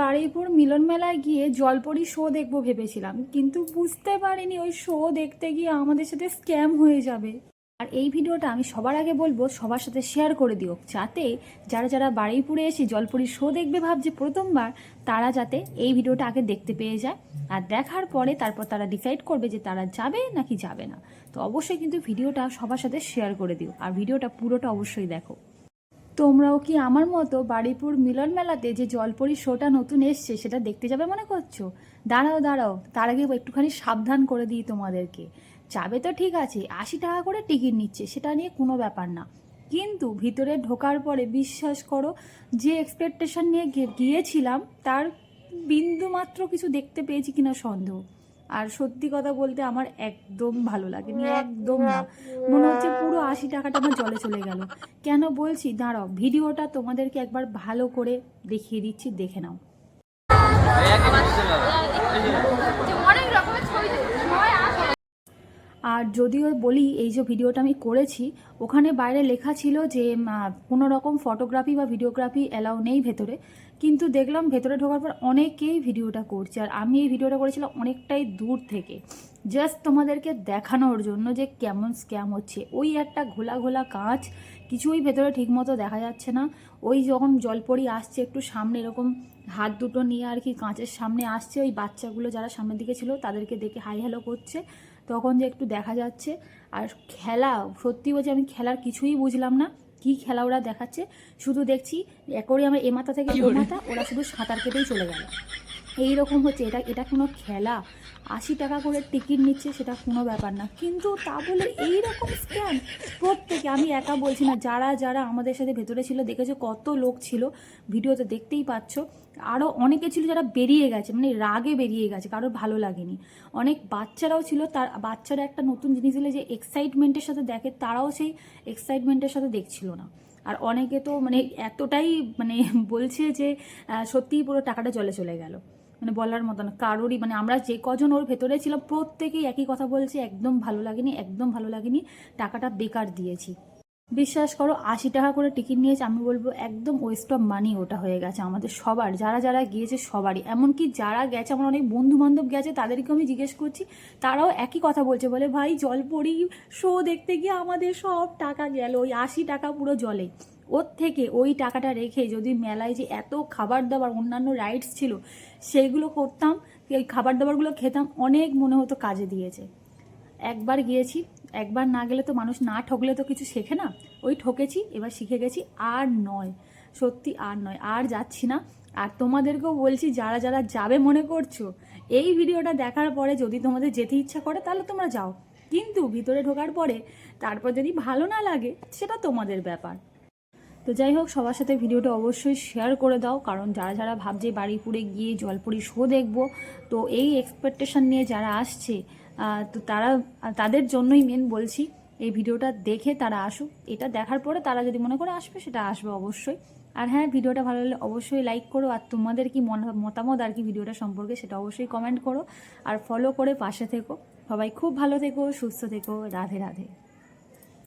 বারুইপুর মিলন মেলায় গিয়ে জলপরি শো দেখব ভেবেছিলাম, কিন্তু বুঝতে পারিনি ওই শো দেখতে গিয়ে আমাদের সাথে স্ক্যাম হয়ে যাবে। আর এই ভিডিওটা আমি সবার আগে বলব, সবার সাথে শেয়ার করে দিও, যাতে যারা যারা বারুইপুরে এসে জলপরি শো দেখবে ভাবছে প্রথমবার, তারা যাতে এই ভিডিওটা আগে দেখতে পেয়ে যায়। আর দেখার পরে তারপর তারা ডিসাইড করবে যে তারা যাবে নাকি যাবে না। তো অবশ্যই কিন্তু ভিডিওটা সবার সাথে শেয়ার করে দিও, আর ভিডিওটা পুরোটা অবশ্যই দেখো। তোমরাও কি আমার মতো বাড়িপুর মিলন মেলাতে যে জলপরি শোটা নতুন এসছে সেটা দেখতে যাবে মনে করছ? দাঁড়াও দাঁড়াও। তার আগে একটুখানি সাবধান করে দিই তোমাদেরকে। যাবে তো ঠিক আছে, আশি টাকা করে টিকিট নিচ্ছে, সেটা নিয়ে কোনো ব্যাপার না। কিন্তু ভিতরে ঢোকার পরে বিশ্বাস করো, যে এক্সপেকটেশন নিয়ে গিয়েছিলাম, তার বিন্দু মাত্র কিছু দেখতে পেয়েছি কিনা সন্দেহ। আর সত্যি কথা বলতে আমার একদম ভালো লাগেনি, একদম না। মনে হচ্ছে পুরো আশি টাকাটা আমার জলে চলে গেল। কেন বলছি? দাঁড়াও, ভিডিওটা তোমাদেরকে একবার ভালো করে দেখিয়ে দিচ্ছি, দেখে নাও। আর যদিও বলি, এই যে ভিডিওটা আমি করেছি, ওখানে বাইরে লেখা ছিল যে কোনো রকম ফটোগ্রাফি বা ভিডিওগ্রাফি অ্যালাউ নেই ভেতরে। কিন্তু দেখলাম ভেতরে ঢোকার পর অনেকেই ভিডিওটা করছে আর আমি এই ভিডিওটা করেছিলাম অনেকটাই দূর থেকে। জাস্ট তোমাদেরকে দেখানোর জন্য যে কেমন স্ক্যাম হচ্ছে। ওই একটা ঘোলা ঘোলা কাঁচ, কিছুই ভেতরে ঠিকমতো দেখা যাচ্ছে না। ওই যখন জলপরি আসছে, একটু সামনে এরকম হাত দুটো নিয়ে আর কি কাঁচের সামনে আসছে। ওই বাচ্চাগুলো যারা সামনের দিকে ছিল, তাদেরকে দেখে হাই হ্যালো করছে। তখন যে একটু দেখা যাচ্ছে। আর খেলা, সত্যি বলছি আমি খেলার কিছুই বুঝলাম না। কি খেলা ওরা দেখাচ্ছে? শুধু দেখছি অ্যাকোরিয়ামের এ মাথা থেকে ও মাথা ওরা শুধু সাঁতার কেটেই চলে গেল। এই রকম হচ্ছে, এটা এটা কোনো খেলা। আশি টাকা করে টিকিট নিচ্ছে, সেটা কোনো ব্যাপার না। কিন্তু তা বলে এই রকম স্ক্যাম প্রত্যেকে, আমি একা বলছি না, যারা যারা আমাদের সাথে ভেতরে ছিল, দেখেছ কত লোক ছিল ভিডিওতে দেখতেই পাচ্ছ। আরও অনেকে ছিল যারা বেরিয়ে গেছে মানে রাগে বেরিয়ে গেছে, কারোর ভালো লাগেনি। অনেক বাচ্চারাও ছিল, তার, বাচ্চারা একটা নতুন জিনিস দিলে যে এক্সাইটমেন্টের সাথে দেখে, তারাও সেই এক্সাইটমেন্টের সাথে দেখছিল না। আর অনেকে তো মানে এতটাই মানে বলছে যে সত্যিই পুরো টাকাটা জলে চলে গেল। মানে বলার মতন কারোরই মানে আমরা যে কজন ওর ভেতরে ছিলাম, প্রত্যেকেই একই কথা বলছে, একদম ভালো লাগেনি, একদম ভালো লাগেনি, টাকাটা বেকার দিয়েছি। বিশ্বাস করো, আশি টাকা করে টিকিট নিয়েছে, আমি বলব একদম ওয়েস্ট অফ মানি ওটা হয়ে গেছে আমাদের সবার, যারা যারা গিয়েছে সবারই। এমনকি যারা গেছে, আমার অনেক বন্ধু বান্ধব গেছে তাদেরকে আমি জিজ্ঞেস করছি, তারাও একই কথা বলছে, বলে ভাই জল পড়ি, শো দেখতে গিয়ে আমাদের সব টাকা গেল, ওই আশি টাকা পুরো জলে। ওর থেকে ওই টাকাটা রেখে যদি মেলায় যে এত খাবার দাবার অন্যান্য রাইডস ছিল, সেইগুলো করতাম, এই খাবার দাবারগুলো খেতাম, অনেক মনে হতো কাজে দিয়েছে। একবার গিয়েছি, একবার না গেলে তো মানুষ না ঠকলে তো কিছু শেখে না। ওই ঠকেছি, এবার শিখে গেছি আর নয়, সত্যি আর নয়, আর যাচ্ছি না। আর তোমাদেরকেও বলছি, যারা যারা যাবে মনে করছ, এই ভিডিওটা দেখার পরে যদি তোমাদের যেতে ইচ্ছা করে, তাহলে তোমরা যাও। কিন্তু ভিতরে ঢোকার পরে, তারপর যদি ভালো না লাগে, সেটা তোমাদের ব্যাপার। তো যাই হোক, সবার সাথে ভিডিওটা অবশ্যই শেয়ার করে দাও, কারণ যারা যারা ভাবছে বাড়িপুরে গিয়ে জলপুরি শো দেখব, তো এই এক্সপেকটেশন নিয়ে যারা আসছে তো তারা, তাদের জন্যই মেন বলছি, এই ভিডিওটা দেখে তারা আসুক। এটা দেখার পরে তারা যদি মনে করে আসবে, সেটা আসবে অবশ্যই। আর হ্যাঁ ভিডিওটা ভালো লাগলে অবশ্যই লাইক করো, আর তোমাদের কি মন- মতামত আর কি ভিডিওটা সম্পর্কে সেটা অবশ্যই কমেন্ট করো, আর ফলো করে পাশে থেকো। সবাই খুব ভালো থেকো, সুস্থ থেকো, রাধে রাধে।